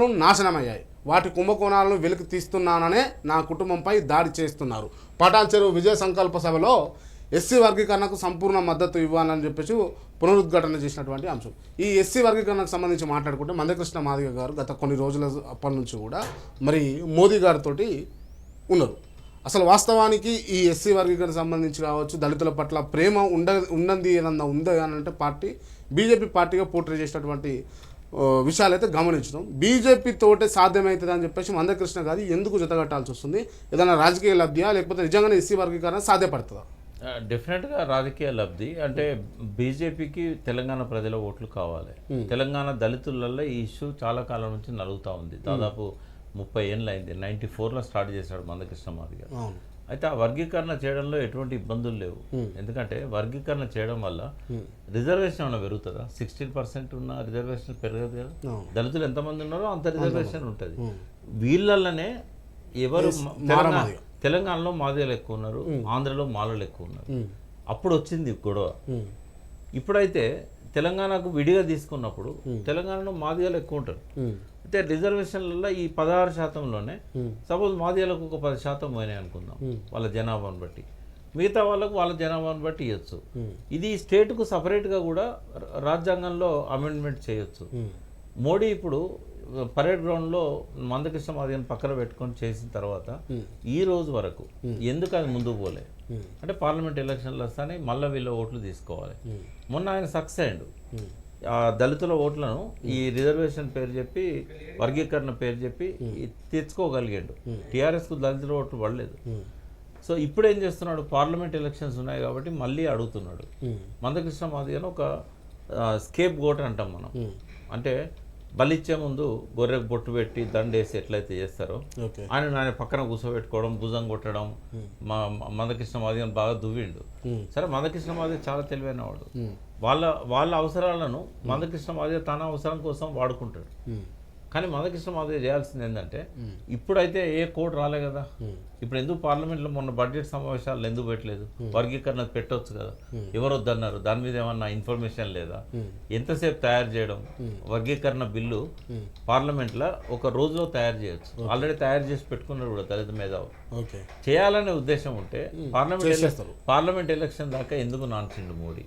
లు నాశనమయ్యాయి. వాటి కుంభకోణాలను వెలికి తీస్తున్నాననే నా కుటుంబంపై దాడి చేస్తున్నారు. పటాన్ చెరువు విజయ సంకల్ప సభలో ఎస్సీ వర్గీకరణకు సంపూర్ణ మద్దతు ఇవ్వాలని చెప్పేసి పునరుద్ఘాటన చేసినటువంటి అంశం. ఈ ఎస్సీ వర్గీకరణకు సంబంధించి మాట్లాడుకుంటే మందకృష్ణ మాదిగ గారు గత కొన్ని రోజుల అప్పటి నుంచి కూడా మరి మోదీ గారితోటి ఉన్నారు. అసలు వాస్తవానికి ఈ ఎస్సీ వర్గీకరణ సంబంధించి కావచ్చు దళితుల పట్ల ప్రేమ ఉండ ఉన్నది ఏదన్నా ఉందా అని అంటే పార్టీ బీజేపీ పార్టీగా పోటీ చేసినటువంటి ఆ, విషయాలు అయితే గమనించడం. బీజేపీ తోటే సాధ్యమవుతుంది అని చెప్పేసి మందకృష్ణ గారు ఎందుకు జతగట్టాల్సి వస్తుంది? ఏదైనా రాజకీయ లబ్ధ్యా? లేకపోతే నిజంగానే ఎస్సీ వర్గీకరణ సాధ్యపడుతుందా? డెఫినెట్గా రాజకీయ లబ్ధి. అంటే బీజేపీకి తెలంగాణ ప్రజల ఓట్లు కావాలి. తెలంగాణ దళితులలో ఈ ఇష్యూ చాలా కాలం నుంచి నలుగుతూ ఉంది. దాదాపు ముప్పై ఏళ్ళు అయింది. నైంటీ ఫోర్లో స్టార్ట్ చేశాడు మందకృష్ణ మాది గారు అవును. అయితే ఆ వర్గీకరణ చేయడంలో ఎటువంటి ఇబ్బందులు లేవు. ఎందుకంటే వర్గీకరణ చేయడం వల్ల రిజర్వేషన్ ఏమైనా పెరుగుతుందా? సిక్స్టీన్ పర్సెంట్ ఉన్న రిజర్వేషన్ పెరగదు కదా. దళితులు ఎంతమంది ఉన్నారో అంత రిజర్వేషన్ ఉంటుంది. వీళ్ళనే ఎవరు. తెలంగాణలో మాదిగలు ఎక్కువ ఉన్నారు ఆంధ్రలో మాలలు ఎక్కువ ఉన్నారు. అప్పుడు వచ్చింది గొడవ. ఇప్పుడైతే తెలంగాణకు విడిగా తీసుకున్నప్పుడు తెలంగాణలో మాదిగలు ఎక్కువ ఉంటారు. అయితే రిజర్వేషన్లలో ఈ పదహారు శాతంలోనే సపోజ్ మాదిగలకు ఒక పది శాతం పోయినాయి అనుకుందాం వాళ్ళ జనాభాను బట్టి. మిగతా వాళ్ళకు వాళ్ళ జనాభాను బట్టి ఇవ్వచ్చు ఇది స్టేట్కు సపరేట్గా కూడా రాజ్యాంగంలో అమెండ్మెంట్ చేయొచ్చు. మోడీ ఇప్పుడు పరేడ్ గ్రౌండ్లో మందకృష్ణ మాదిగని పక్కన పెట్టుకొని చేసిన తర్వాత ఈ రోజు వరకు ఎందుకు అది ముందుకు పోలే? అంటే పార్లమెంట్ ఎలక్షన్లు వస్తానే మళ్ళీ వీళ్ళ ఓట్లు తీసుకోవాలి. మొన్న ఆయన సక్సెస్ అయ్యిండు. ఆ దళితుల ఓట్లను ఈ రిజర్వేషన్ పేరు చెప్పి వర్గీకరణ పేరు చెప్పి తెచ్చుకోగలిగాడు టీఆర్ఎస్కు దళితుల ఓట్లు పడలేదు. సో ఇప్పుడు ఏం చేస్తున్నాడు? పార్లమెంట్ ఎలక్షన్స్ ఉన్నాయి కాబట్టి మళ్ళీ అడుగుతున్నాడు. మందకృష్ణ మాది అని ఒక స్కేప్ గోట్ అంటాం మనం. అంటే బలిచ్చే ముందు గొర్రెకు బొట్టు పెట్టి దండేసి ఎట్లయితే చేస్తారో ఆయన ఆయన పక్కన కూర్చోబెట్టుకోవడం భుజం కొట్టడం మా మా- మందకృష్ణ మాదిగని బాగా దువ్విండు. సరే మందకృష్ణ మాదిగ చాలా తెలివైన వాడు. వాళ్ళ వాళ్ళ అవసరాలను మందకృష్ణ మాదిగ తన అవసరం కోసం వాడుకుంటాడు. కానీ మందకృష్ణ మాదిగ చేయాల్సింది ఏంటంటే ఇప్పుడైతే ఏ కోడ్ రాలే కదా. ఇప్పుడు ఎందుకు పార్లమెంట్లో మొన్న బడ్జెట్ సమావేశాలు ఎందుకు పెట్టలేదు? వర్గీకరణ పెట్టొచ్చు కదా. ఎవరు వద్దన్నారు దాని మీద ఏమన్నా ఇన్ఫర్మేషన్ లేదా? ఎంతసేపు తయారు చేయడం? వర్గీకరణ బిల్లు పార్లమెంట్లో ఒక రోజులో తయారు చేయొచ్చు. ఆల్రెడీ తయారు చేసి పెట్టుకున్నారు కూడా దళిత మేధావు చేయాలనే ఉద్దేశం ఉంటే పార్లమెంట్. పార్లమెంట్ ఎలక్షన్ దాకా ఎందుకు నాన్సిండు మోడీ?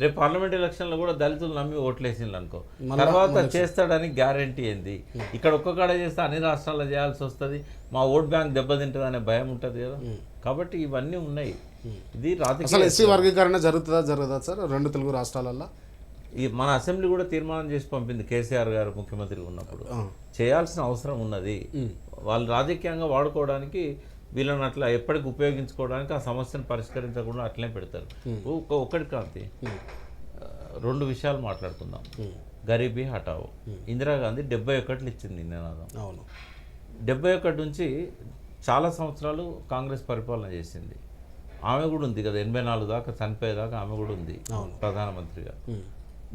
రేపు పార్లమెంట్ ఎలక్షన్లో కూడా దళితులు నమ్మి ఓట్లేసిండు అనుకో తర్వాత చేస్తాడని గ్యారంటీ ఏంది? ఇక్కడ ఒక్క కాడ చేస్తే అన్ని రాష్ట్రాల్లో చేయాల్సి వస్తుంది. మా ఓట్ బ్యాంక్ దెబ్బతింటుంది అనే భయం ఉంటుంది కదా. కాబట్టి ఇవన్నీ ఉన్నాయి. ఇది అసలు రాజకీయ ఎస్సీ వర్గీకరణ జరుగుతుందా జరగదా సార్? రెండు తెలుగు రాష్ట్రాలల్లో? ఈ మన అసెంబ్లీ కూడా తీర్మానం చేసి పంపింది కేసీఆర్ గారు ముఖ్యమంత్రి ఉన్నప్పుడు. చేయాల్సిన అవసరం ఉన్నది. వాళ్ళు రాజకీయంగా వాడుకోవడానికి వీళ్ళని అట్లా ఎప్పటికి ఉపయోగించుకోవడానికి ఆ సమస్యను పరిష్కరించకుండా అట్లనే పెడతారు. ఒక్క ఒక్కటి కాంతి. రెండు విషయాలు మాట్లాడుకుందాం. గరీబీ హటావో ఇందిరాగాంధీ డెబ్బై ఒకటిలు ఇచ్చింది నినాదం అవును. డెబ్బై ఒకటి నుంచి చాలా సంవత్సరాలు కాంగ్రెస్ పరిపాలన చేసింది. ఆమె కూడా ఉంది కదా ఎనభై నాలుగు దాకా చనిపోయేదాకా ఆమె కూడా ఉంది ప్రధానమంత్రిగా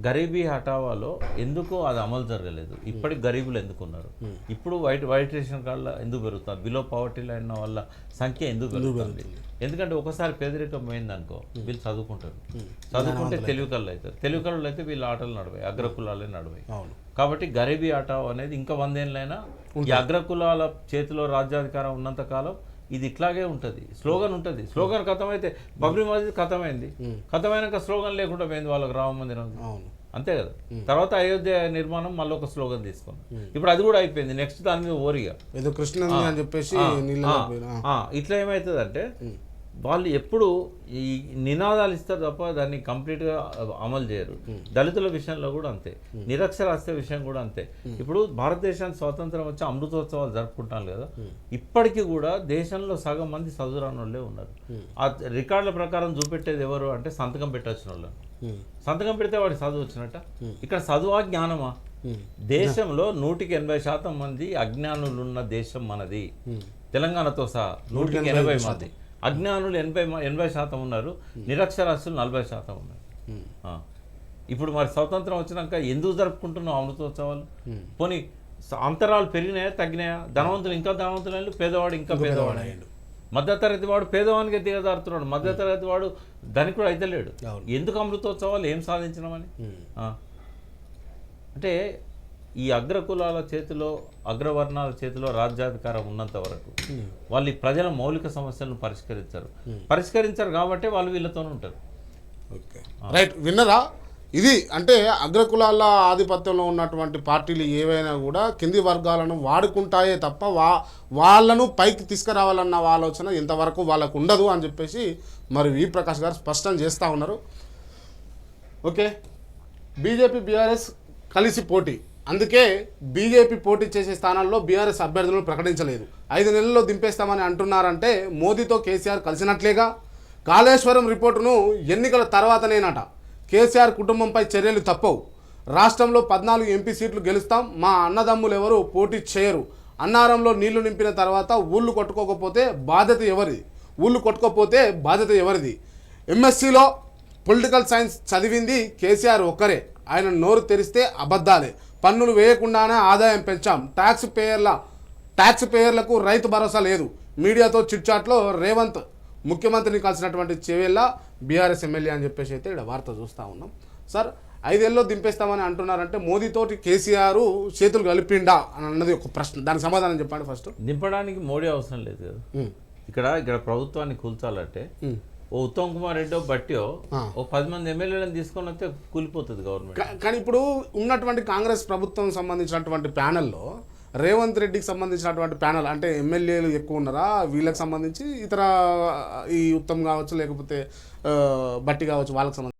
గరీబీ హటావాలో ఎందుకు అది అమలు జరగలేదు. ఇప్పటికి గరీబులు ఎందుకు ఉన్నారు ఇప్పుడు వైట్ వైట్ రేషన్ కార్డులో ఎందుకు పెరుగుతున్నారు బిలో పవర్టీ లైన్ వల్ల సంఖ్య ఎందుకు పెరుగుతుంది? ఎందుకంటే ఒకసారి పేదరికం పోయింది అనుకో వీళ్ళు చదువుకుంటారు. చదువుకుంటే తెలివి కళ్ళు అవుతారు. తెలివి కళ్ళు అయితే వీళ్ళు ఆటలు నడవాయి అగ్రకులాలే నడవాయి. అవును. కాబట్టి గరీబీ ఆటావ్ అనేది ఇంకా వందేళ్ళైనా ఈ అగ్రకులాల చేతిలో రాజ్యాధికారం ఉన్నంత కాలం ఇది ఇట్లాగే ఉంటుంది. స్లోగన్ ఉంటుంది. స్లోగన్ కథమైతే బబ్రీ మస్జిద్ కథమైంది. కథమైనాక స్లోగన్ లేకుండా పోయింది వాళ్ళకి రామ మందిరం అంతే. కదా? తర్వాత అయోధ్య నిర్మాణం మళ్ళీ ఒక స్లోగన్ తీసుకున్నాం ఇప్పుడు అది కూడా అయిపోయింది. నెక్స్ట్ దాని మీద ఓరిగా. ఏదో కృష్ణని అని చెప్పేసి ఇట్లా ఏమవుతుందంటే వాళ్ళు ఎప్పుడు ఈ నినాదాలు ఇస్తారు తప్ప దాన్ని కంప్లీట్గా అమలు చేయరు. దళితుల విషయంలో కూడా అంతే. నిరక్షరాస్యత విషయం కూడా అంతే. ఇప్పుడు భారతదేశానికి స్వాతంత్రం వచ్చి అమృతోత్సవాలు జరుపుకుంటాం కదా. ఇప్పటికీ కూడా దేశంలో సగం మంది చదువురాని వాళ్ళే ఉన్నారు ఆ రికార్డుల ప్రకారం చూపెట్టేది ఎవరు అంటే సంతకం పెట్టొచ్చిన వాళ్ళు సంతకం పెడితే వాడి చదువు వచ్చినట్ట? ఇక్కడ చదువా జ్ఞానమా? దేశంలో నూటికి ఎనభై శాతం మంది అజ్ఞానులున్న దేశం మనది. తెలంగాణతో సహా నూటికి ఎనభై మంది. అజ్ఞానులు ఎనభై ఎనభై శాతం ఉన్నారు. నిరక్షరాస్యులు నలభై శాతం ఉన్నారు. ఆ. ఇప్పుడు మరి స్వతంత్రం వచ్చినాక ఎందుకు జరుపుకుంటున్నాం అమృతోత్సవాలు? పోనీ స- అంతరాలు పెరిగినాయా తగ్గినాయా? ధనవంతులు ఇంకా ధనవంతులు పేదవాడు ఇంకా పేదవాడు అయ్యాడు. మధ్యతరగతి వాడు పేదవానికి దిగజారుతున్నాడు మధ్యతరగతి వాడు ధనికుడు అయితే లేడు. ఎందుకు అమృతోత్సవాలు? ఏం సాధించినామని. అంటే ఈ అగ్రకులాల చేతిలో అగ్రవర్ణాల చేతిలో రాజ్యాధికారం ఉన్నంత వరకు వాళ్ళు ఈ ప్రజల మౌలిక సమస్యలను పరిష్కరించరు. పరిష్కరించరు కాబట్టి వాళ్ళు వీళ్ళతో ఉంటారు. ఓకే. రైట్ విన్నరా ఇది అంటే అగ్రకులాల ఆధిపత్యంలో ఉన్నటువంటి పార్టీలు ఏవైనా కూడా కింది వర్గాలను వాడుకుంటాయే తప్ప వా వాళ్ళను పైకి తీసుకురావాలన్న ఆలోచన ఇంతవరకు వాళ్ళకు ఉండదు అని చెప్పేసి మరి వి ప్రకాష్ గారు స్పష్టం చేస్తూ ఉన్నారు. ఓకే. బీజేపీ బీఆర్ఎస్ కలిసి పోటీ. అందుకే బీజేపీ పోటీ చేసే స్థానాల్లో బీఆర్ఎస్ అభ్యర్థులను ప్రకటించలేదు. ఐదు నెలల్లో దింపేస్తామని అంటున్నారంటే మోదీతో కేసీఆర్ కలిసినట్లేగా? కాళేశ్వరం రిపోర్టును ఎన్నికల తర్వాతనేనట. కేసీఆర్ కుటుంబంపై చర్యలు తప్పవు. రాష్ట్రంలో పద్నాలుగు ఎంపీ సీట్లు గెలుస్తాం మా అన్నదమ్ములు ఎవరు పోటీ చేయరు. అన్నారంలో నీళ్ళు నింపిన తర్వాత ఊళ్ళు కొట్టుకోకపోతే బాధ్యత ఎవరిది? ఊళ్ళు కొట్టుకోకపోతే బాధ్యత ఎవరిది? ఎంఎస్సిలో పొలిటికల్ సైన్స్ చదివింది కేసీఆర్ ఒక్కరే. ఆయన నోరు తెరిస్తే అబద్ధాలే. పన్నులు వేయకుండానే ఆదాయం పెంచాం. ట్యాక్స్ పేయర్ల ట్యాక్స్ పేయర్లకు రైతు భరోసా లేదు. మీడియాతో చిట్చాట్లో రేవంత్ ముఖ్యమంత్రిని కలిసినటువంటి చెవేళ్ళ బీఆర్ఎస్ ఎమ్మెల్యే అని చెప్పేసి అయితే ఇక్కడ వార్త చూస్తూ ఉన్నాం. సార్ ఐదేళ్ళలో దింపేస్తామని అంటున్నారంటే మోదీతోటి కేసీఆర్ చేతులు కలిపిండా అని అన్నది ఒక ప్రశ్న. దానికి సమాధానం చెప్పండి ఫస్ట్. దింపడానికి మోడీ అవసరం లేదు కదా. ఇక్కడ ఇక్కడ ప్రభుత్వాన్ని కూల్చాలంటే ఓ ఉత్తమ్ కుమార్ రెడ్డి బట్టియో ఓ పది మంది ఎమ్మెల్యేలను తీసుకొని వస్తే కూలిపోతుంది గవర్నమెంట్ కానీ ఇప్పుడు ఉన్నటువంటి కాంగ్రెస్ ప్రభుత్వం సంబంధించినటువంటి ప్యానెల్లో రేవంత్ రెడ్డికి సంబంధించినటువంటి ప్యానెల్ అంటే ఎమ్మెల్యేలు ఎక్కువ ఉన్నారా? వీళ్ళకి సంబంధించి ఇతర ఈ ఉత్తమ్ కావచ్చు లేకపోతే బట్టి కావచ్చు వాళ్ళకి సంబంధించి